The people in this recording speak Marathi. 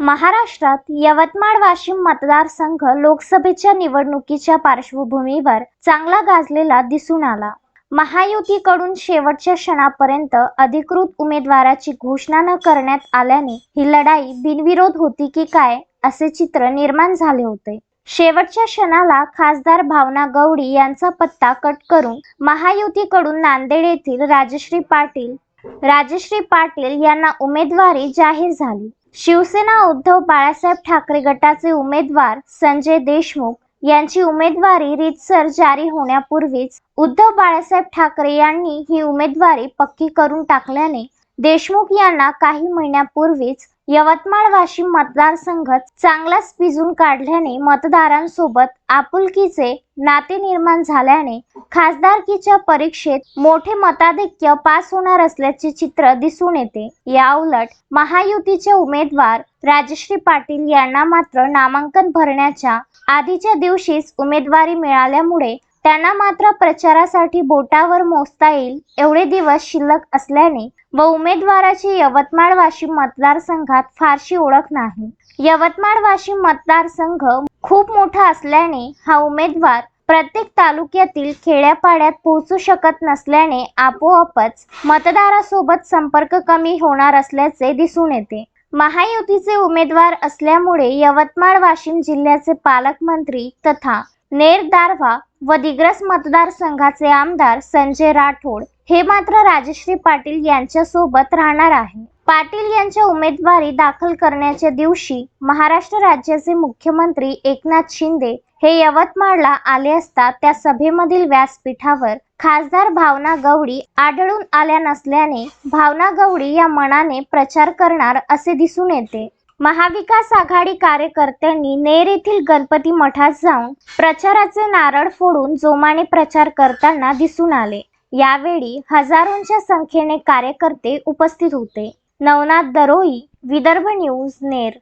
महाराष्ट्रात यवतमाळ वाशिम मतदारसंघ लोकसभेच्या निवडणुकीच्या पार्श्वभूमीवर चांगला गाजलेला दिसून आला. महायुतीकडून शेवटच्या क्षणापर्यंत अधिकृत उमेदवाराची घोषणा न करण्यात आल्याने ही लढाई बिनविरोध होती की काय असे चित्र निर्माण झाले होते. शेवटच्या क्षणाला खासदार भावना गवडी यांचा पत्ता कट करून महायुतीकडून नांदेड येथील राजश्री पाटील राजश्री पाटील यांना उमेदवारी जाहीर झाली. शिवसेना उद्धव बाळासाहेब ठाकरे गटाचे उमेदवार संजय देशमुख यांची उमेदवारी रीतसर जारी होण्यापूर्वीच उद्धव बाळासाहेब ठाकरे यांनी ही उमेदवारी पक्की करून टाकल्याने देशमुख यांना काही महिन्यापूर्वीच यवतमाळ वाशिम मतदारसंघ चांगलाच पिजून काढल्याने मतदारांसोबत आपुलकीचे नाते निर्माण झाल्याने खासदारकीच्या परीक्षेत मोठे मताधिक्य पास होणार असल्याचे चित्र दिसून येते. या उलट महायुतीचे उमेदवार राजश्री पाटील यांना मात्र नामांकन भरण्याच्या आधीच्या दिवशीच उमेदवारी मिळाल्यामुळे त्यांना मात्र प्रचारासाठी बोटावर मोजता येईल एवढे दिवस शिल्लक असल्याने व उमेदवाराची यवतमाळ वाशिम मतदारसंघात फारशी ओळख नाही. यवतमाळ वाशिम मतदारसंघ खूप मोठा असल्याने हा उमेदवार प्रत्येक तालुक्यातील खेड्यापाड्यात पोहोचू शकत नसल्याने आपोआपच मतदारासोबत संपर्क कमी होणार असल्याचे दिसून येते. महायुतीचे उमेदवार असल्यामुळे यवतमाळ वाशिम जिल्ह्याचे पालकमंत्री तथा नेर दारव्हा व दिग्रस मतदारसंघाचे आमदार संजय राठोड हे मात्र राजश्री पाटील यांच्यासोबत राहणार आहे. पाटील यांच्या उमेदवारी दाखल करण्याच्या दिवशी महाराष्ट्र राज्याचे मुख्यमंत्री एकनाथ शिंदे हे यवतमाळला आले असता त्या सभेमधील व्यासपीठावर खासदार भावना गवडी आढळून आल्या नसल्याने भावना गवडी या मनाने प्रचार करणार असे दिसून येते. महाविकास आघाडी कार्यकर्त्यांनी नेर येथील गणपती मठात जाऊन प्रचाराचे नारळ फोडून जोमाने प्रचार करताना दिसून आले. यावेळी हजारोंच्या संख्येने कार्यकर्ते उपस्थित होते. नवनाथ दरोई विदर्भ न्यूज नेर